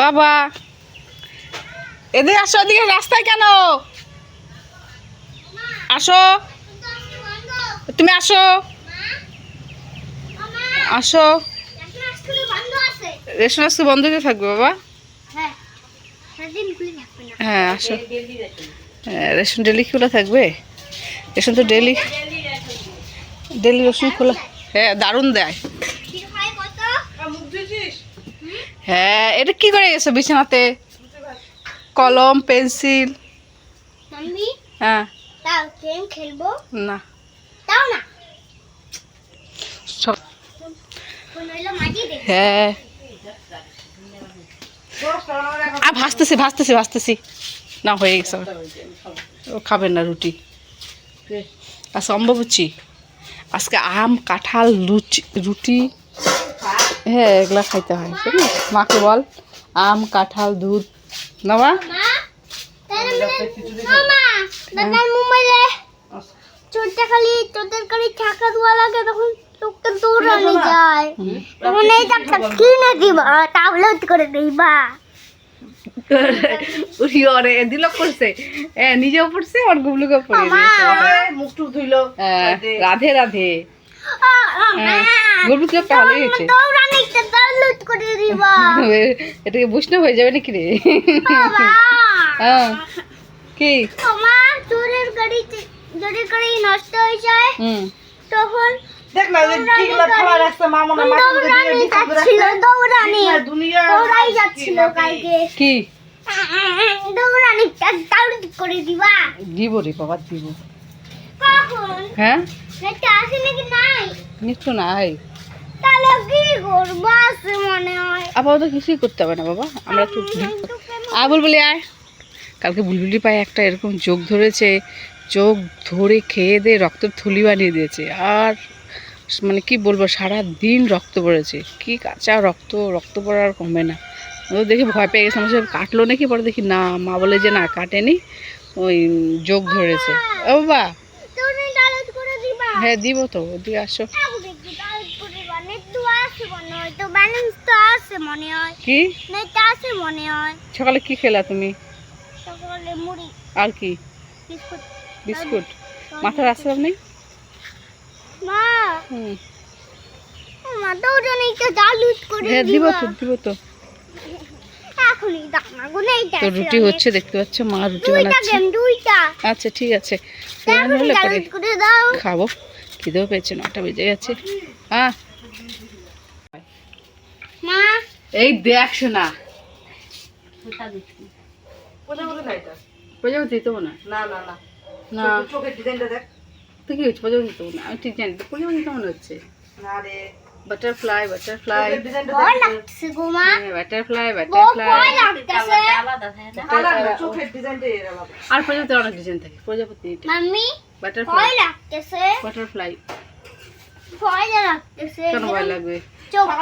বাবা, এদিকে আসো, এদিকে রাস্তায় কেন? আসো। তুমি আসো। আসো। রেশন আজকে বন্ধ হয়ে থাকবে, বাবা। হ্যাঁ আসো। হ্যাঁ রেশন ডেলি খোলা থাকবে। রেশন তো ডেলি ডেলি রেশন খোলা। হ্যাঁ দারুণ দেয়। হ্যাঁ এটা কি করে গেছো বিছানাতে? কলম পেন্সিল। হ্যাঁ। খেলব? না। না? হ্যাঁ। আর ভাসতেছি ভাসতেছি ভাসতেছি। না হয়ে গেছে ও খাবেন না রুটি। আর সম্ভবচ্ছি আজকে আম কাঁঠাল লুচি রুটি। হ্যাঁ এগুলা খাইতে হয়। মাকে বল আম কাঁঠাল দুধ। নেওয়া? চোরটা খালি তোদের খালি লাগে তখন লোকটা দৌড়ানি যায় তখন এই টাকা কিনে দিবা ডাউনলোড করে দিবা উড়ি ওরে দিল করছে হ্যাঁ নিজেও পড়ছে আর গুবলুকে পড়িয়ে মুখ টুক ধুইলো হ্যাঁ, রাধে রাধে। ভালোই হয়েছে। করে দিবা। এটাকে বৈষ্ণব হয়ে যাবে নাকি রে? হ্যাঁ। কি? মা চোরের গাড়ি যদি গাড়ি নষ্ট হয়ে যায় তখন দেখ না যে কি রাখছে দৌড়ানি যাচ্ছিল দৌড়ানি। দুনিয়া দৌড়াই যাচ্ছিল কালকে। কি? দৌড়ানি ডাউনলোড করে দিবা। দিব রে বাবা দিব। হ্যাঁ? নেটটা নাই? আপাতত কিছুই করতে হবে না বাবা আমরা একটু আয় বুলবুলি আয়। কালকে বুলবুলি পায়ে একটা এরকম চোখ ধরেছে চোখ ধরে খেয়ে দিয়ে রক্তের থলি বানিয়ে দিয়েছে। আর মানে কি বলব সারা দিন রক্ত পড়েছে। কি কাঁচা রক্ত রক্ত পড়া আর কমবে না। ও দেখে ভয় পেয়ে গেছে আমার কাটলো নাকি? পরে দেখি না মা বলে যে না কাটেনি ওই যোগ ধরেছে। ও বাবা তুমি ডাউনলোড করে দিবা হ্যাঁ দিব তো ওদিকে আসো। কি? সকালে কি খেলা তুমি? আর কি? বিস্কুট। মাথার আসলাম নেই? হ্যাঁ দিব তো রুটি হচ্ছে দেখতে পাচ্ছ মা রুটি বানাচ্ছে। আচ্ছা ঠিক আছে। খাব। খিদেও পেয়েছে নটা বেজে গেছে। হ্যাঁ এই দেখ শোনা প্রজাপতি না এটা? প্রজাপতি দেবো না না না না। না। চোখের ডিজাইনটা দেখ। তুই কি হচ্ছে প্রজাপতি দেবো না আমি ঠিক জানি তো দিতে মনে হচ্ছে। না রে। বাটারফ্লাই বাটারফ্লাই বাটারফ্লাই বাটারফ্লাই ভয় লাগতেছে আলাদা চোখের ডিজাইনটা এর আলাদা আর প্রজাপতির অনেক ডিজাইন থাকে প্রজাপতি মাম্মি বাটারফ্লাই বাটারফ্লাই কেন ভয় লাগবে? চোখ? হ্যাঁ,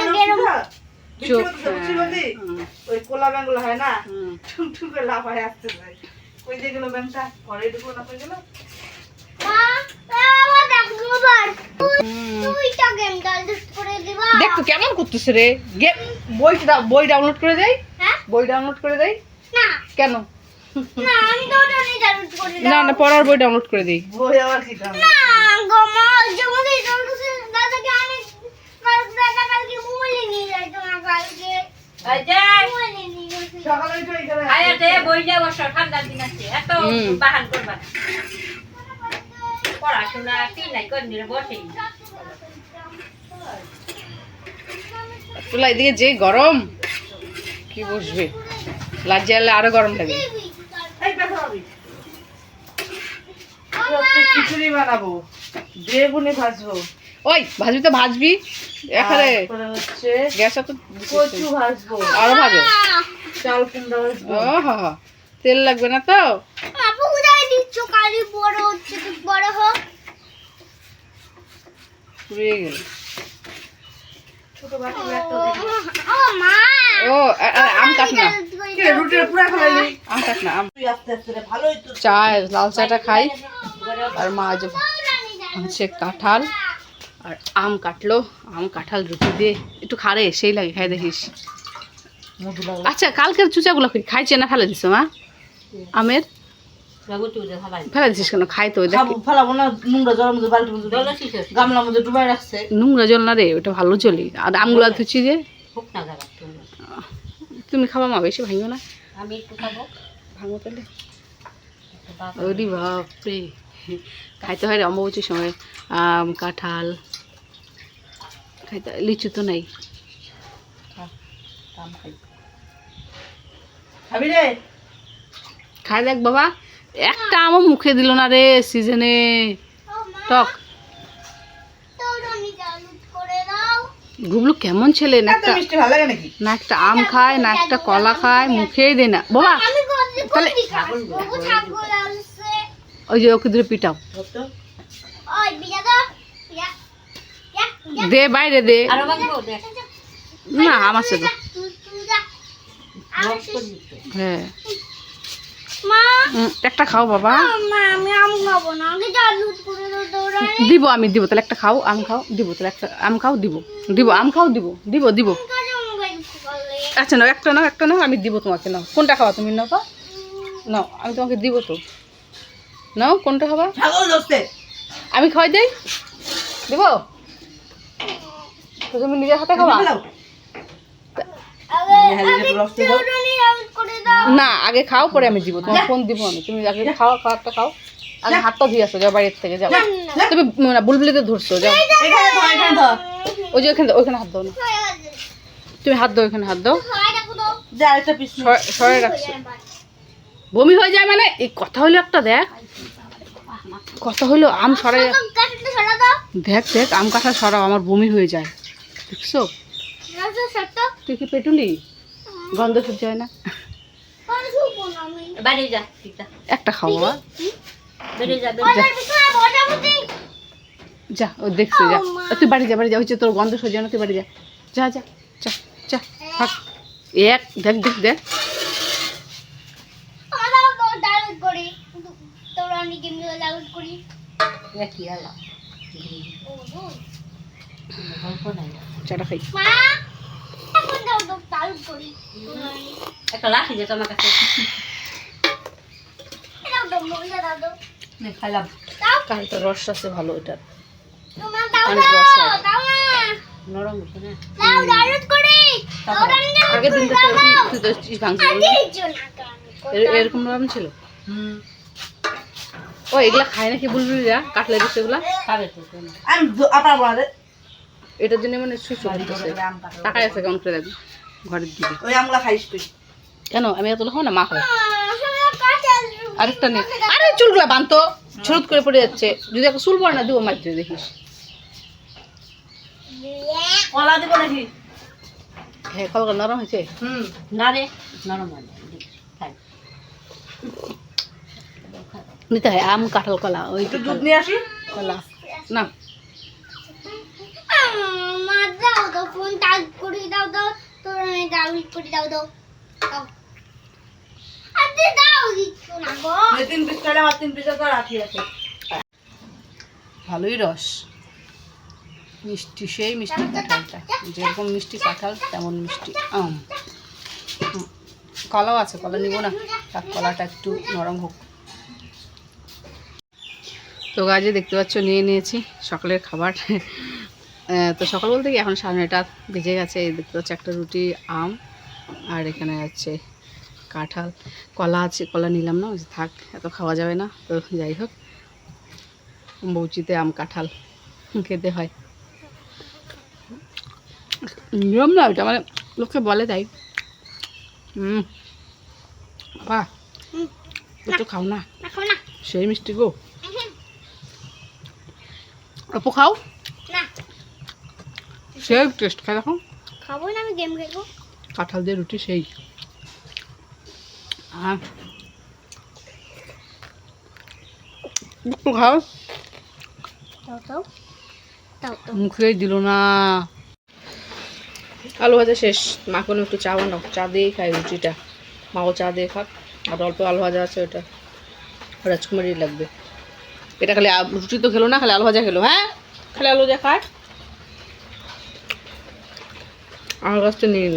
ওই কোলা ব্যাংগুলো হয় না? হুম। টুকটুকে লাফায় আসতেছে। ওই যে গেল ব্যাংকটা ঘরে ঢুকলো না কই গেল? মা বাবা দেখো আবার হুম। দুইটা গেম ডাউনলোড করে দিবা। দেখ তো কেমন করতেছে রে। গে বইটা বই ডাউনলোড করে দেই। হ্যাঁ? বই ডাউনলোড করে দেই। না। কেন? না আমি তো ওটা নিয়ে ডাউনলোড করে না। না পড়ার বই ডাউনলোড করে দিই। বই আবার কি দাম না গো মা যেমন এই ডাউনলোড দাদাকে আমি কালকে দাদা কালকে মোবাইল নিয়ে যাই তোমার কালকে। পড়াশোনা কি নাই করবি বসে চুলা এদিকে যে গরম কি বসবে? লাজ্জা এলে আরও গরম লাগে। এই ব্যথা পাবি আজকে খিচুড়ি বানাবো বেগুনি ভাজবো। ওই ভাজবি তো ভাজবি। এখানে হচ্ছে গ্যাস তো কচু ভাজবো। আরও ভাজো চাল কুমড়া ভাজবো। ও হা হা। তেল লাগবে না তো? আপু কোথায় দিচ্ছ? কালি বড় হচ্ছে তো বড় হোক। পুড়িয়ে গেল। ছোট বাটি একটা ও মা! ও আ- আ- আম কাট না কে রুটির পুরা খাইলি আম কাট না আম। তুই আস্তে আস্তে রে, ভালোই তো। চা লাল চাটা খাই। আর মা আজ হচ্ছে কাঁঠাল। আর আম কাটলো আম কাঁঠাল রুটি দিয়ে। একটু খারে সেই লাগে খাই দেখিস। আচ্ছা কালকের চুচাগুলো খাইছে না ফেলে দিছো মা? আমের? ফেলে দিছিস কেন? খাই তো ওই দেখ। খাব ফেলাবো না নোংরা জলের মধ্যে বালতির মধ্যে গামলার মধ্যে ডুবাই রাখছে। নোংরা জল না রে ওটা ভালো চলি আর আমগুলো ধুচ্ছি যে। হোক তুমি তুমি খাবা মা বেশি ভাঙো না। আমি একটু খাব। ভাঙো তাহলে। বাবা ওরে বাপরে। খাইতে হয় রে অম্বুচির সময়। আম কাঁঠাল। খাইতে হয়। লিচু তো নাই। খাবি রে। খাই দেখ বাবা। একটা আমও মুখে দিল না রে সিজনে টক। গুবলু কেমন ছেলে না একটা মিষ্টি ভালো লাগে নাকি? না একটা আম খায় না একটা কলা খায় মুখেই দেয় না। বাবা তাহলে- ওই যে ওকে ধরে পিটাও। দে বাইরে দে। না আমার সাথে হ্যাঁ। একটা খাও বাবা। আমি আম খাব না। আগে চালু করে দাও তরুণী দিব আমি দিব তাহলে একটা খাও আম খাও দিব তাহলে একটা আম খাও দিব দিব আম খাও দিব দিব দিব। আচ্ছা নাও একটা নাও একটা নাও আমি দিব তোমাকে নাও। কোনটা খাওয়া তুমি নাও তো? নাও আমি তোমাকে দিব তো। নাও কোনটা খাবা? আমি খাওয়াই দেই? দিব? তো তুমি নিজের হাতে খাওয়া ফেলাও আগে হ্যাঁ, আগে রস দেবো। তরুণী আউট করে দাও না আগে খাও পরে আমি দিব। তোমার ফোন দিব আমি। তুমি আগে খাও খাওয়াটা খাও। আগে হাতটা ধুয়ে আসো যাও বাড়ির থেকে যাও। তুমি না বুলবুলিতে ধরছো যাও। ওই যে ওখানে ওইখানে হাত দাও না। তুমি হাত দাও ওইখানে হাত দাও। সরে- রাখছো। বমি হয়ে যায় মানে? এই কথা হলো একটা দেখ। কথা হলো আম সরাই কাটতে সরা দাও। দেখ দেখ আম কাঁঠাল সরাও আমার বমি হয়ে যায়। দেখছ? তুই কি পেটুলি? গন্ধ সহ্য হয় না? একটা খাও বাবা যা ও দেখছে যা। তুই বাড়ি যা বাড়ি যা হচ্ছে তোর গন্ধ সহ্য না তুই বাড়ি যা। যা যা যা যা থাক। এক দেখ দেখ দেখ। চাটা খাই। একটা লাঠি যে তোমার কাছে। তো রস আছে ভালো অনেক রস নরম না? আগের দিন তুই- তো এর- এরকম রকম ছিল? হুম। ও এগুলা খায় নাকি বুলবুলি যা কাটলে দিচ্ছে এগুলা? খাবে তো আমি আপনার এটার জন্য মানে আম কাটো আছে কেমন করে দেখবি ঘরের দিকে। ওই আমলা খাইস তুই। কেন? আমি এত খাও না মা কাছে আরেকটা নেই আরে চুলগুলা বানতো ছুরুত করে পড়ে যাচ্ছে। যদি একটা চুল পড়ে না দিব মারতে দেখিস। কলা দিব নাকি? হ্যাঁ কলকা নরম হয়েছে? হুম না রে। নরম হয়। নিতে হয় আম কাঁঠাল কলা ওই দুধ নিয়ে আসি। কলা। না মা দাও তো ফোন টাচ করে দাও তো তোর আমি করে দাও দাও। দাও। আরে দাও দিচ্ছ না গো। তিন পিস চাইলে আমার তিন পিসে তো রাখি আছে। ভালোই রস। মিষ্টি সেই মিষ্টি কাঁঠালটা। যেরকম মিষ্টি কাঁঠাল তেমন মিষ্টি। আম। কলাও আছে কলা নিব না। তার কলাটা একটু নরম হোক। তো গাছে দেখতে পাচ্ছ নিয়ে নিয়েছি। সকালের খাবার। তো সকাল বলতে কি এখন সাড়ে নয়টা বেজে গেছে এই দেখতে পাচ্ছ একটা রুটি আম আর এখানে আছে কাঁঠাল কলা আছে কলা নিলাম না ওই থাক এত খাওয়া যাবে না তো যাই হোক বৌচিতে আম কাঁঠাল খেতে হয়। নিয়ম না ওইটা মানে লোককে বলে তাই। হুম বাহ। একটু খাও না। সেই মিষ্টি গো। অপু খাও। সেই টেস্ট খাই দেখো। খাব না আমি গেম খেলব কাঁঠাল দিয়ে রুটি সেই। একটু খাও। মুখেই দিল না। আলু ভাজা শেষ। মা কোনো একটু চা বানাও। চা দিয়েই খাই রুটিটা। মাও চা দিয়ে খাক। আর অল্প আলু ভাজা আছে ওটা। রাজকুমারী লাগবে। এটা খালি রুটি তো খেলো না খালি আলু ভাজা খেলো। হ্যাঁ? খালি আলু ভাজা খায়। আমার কাছটা নিয়ে নিল।